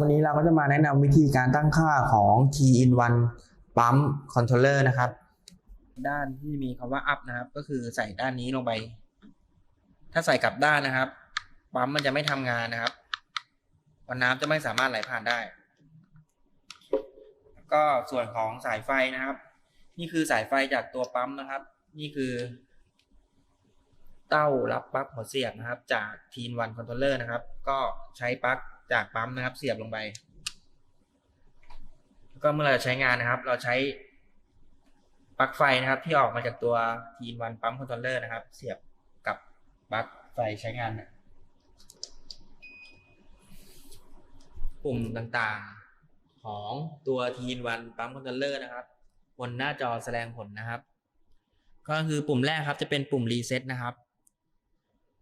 วันนี้เราก็จะมาแนะนำวิธีการตั้งค่าของ T in 1ปั๊มคอนโทรลเลอร์นะครับ ด้านที่มีคำว่า up นะครับ ก็คือใส่ด้านนี้ลงไป ถ้าใส่กลับด้านนะครับ ปั๊มมันจะไม่ทำงานนะครับวันน้ำจะไม่สามารถไหลผ่านได้ แล้วก็ส่วนของสายไฟนะครับ นี่คือสายไฟจากตัวปั๊มนะครับ นี่คือ เต้ารับปลั๊กหัวเสียบนะครับ จากทีนวันคอนโทรลเลอร์นะครับ ก็ใช้ปลั๊ก จากปั๊มนะครับ เสียบลงไป แล้วก็เมื่อเราจะใช้งานนะครับ เราใช้ปลั๊กไฟนะครับ ที่ออกมาจากตัวทีนวันปั๊มคอนโทรลเลอร์นะครับ เสียบกับปลั๊กไฟใช้งานนะปุ่มต่างๆของตัวทีนวันปั๊มคอนโทรลเลอร์นะครับ บนหน้าจอแสดงผลนะครับ ก็คือปุ่มแรกครับจะเป็นปุ่มรีเซ็ตนะครับ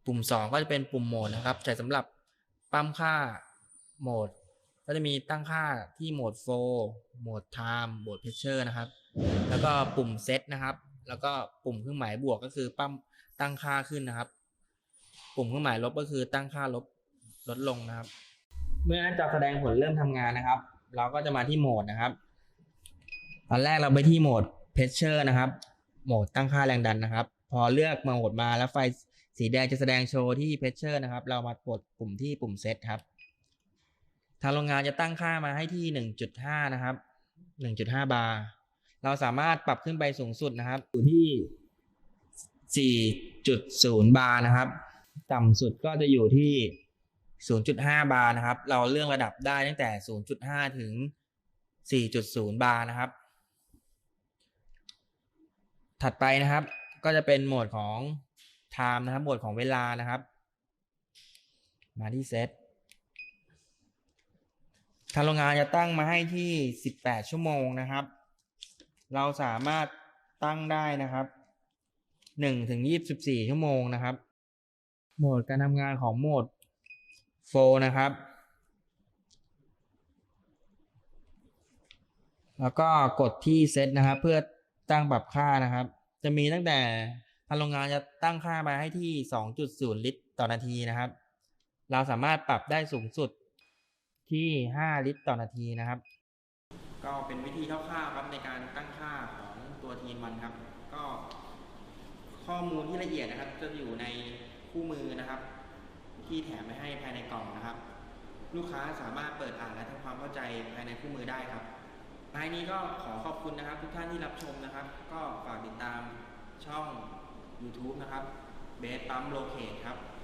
ปุ่มสองก็จะเป็นปุ่มโหมดนะครับใช้สำหรับปั๊มค่า โหมด ก็จะมีตั้งค่าที่โหมดโฟโหมดไทม์โหมดเพชเชอร์นะครับ แล้วก็ปุ่มเซตนะครับ แล้วก็ปุ่มเครื่องหมายบวกก็คือปั๊มตั้งค่าขึ้นนะครับ ปุ่มเครื่องหมายลบก็คือตั้งค่าลบลดลงนะครับ เมื่อจอแสดงผลเริ่มทำงานนะครับ เราก็จะมาที่โหมดนะครับตอนแรกเราไปที่โหมดเพชเชอร์นะครับ โหมดตั้งค่าแรงดันนะครับ พอเลือกมาโหมดมาแล้วไฟสีแดงจะแสดงโชว์ที่เพชเชอร์นะครับ เรามากดปุ่มที่ปุ่มเซตครับ ทางโรงงานจะตั้งค่ามาให้ที่1.5นะครับ1.5บาร์เราสามารถปรับขึ้นไปสูงสุดนะครับ อยู่ที่4.0บาร์นะครับ ต่ำสุดก็จะอยู่ที่0.5บาร์นะครับ เราเลื่อกระดับได้ตั้งแต่0.5ถึง4.0บาร์นะครับ ถัดไปนะครับ ก็จะเป็นโหมดของ time นะครับ โหมดของเวลานะครับ มาที่เซต ทางโรงงานจะตั้งมาให้ที่ 18 ชั่วโมงนะครับ เราสามารถตั้งได้นะครับ1ถึง24 ชั่วโมงนะครับ โหมดการทำงานของโหมด4นะครับ แล้วก็กดที่เซตนะครับ เพื่อตั้งปรับค่านะครับ จะมีตั้งแต่ทางโรงงานจะตั้งค่ามาให้ที่ 2.0 ลิตรต่อนาทีนะครับ เราสามารถปรับได้สูงสุด ที่ 5 ลิตรต่อนาทีนะครับ ก็เป็นวิธีคร่าวๆครับในการตั้งค่าของตัวทีนวันครับ ก็ข้อมูลที่ละเอียดนะครับ จะอยู่ในคู่มือนะครับ ที่แถมไปให้ภายในกล่องนะครับ ลูกค้าสามารถเปิดอ่านและทำความเข้าใจภายในคู่มือได้ครับท้ายนี้ก็ขอขอบคุณนะครับ ทุกท่านที่รับชมนะครับ ก็ฝากติดตามช่อง YouTube นะครับเบสปั๊มโลเคทครับขอบคุณครับ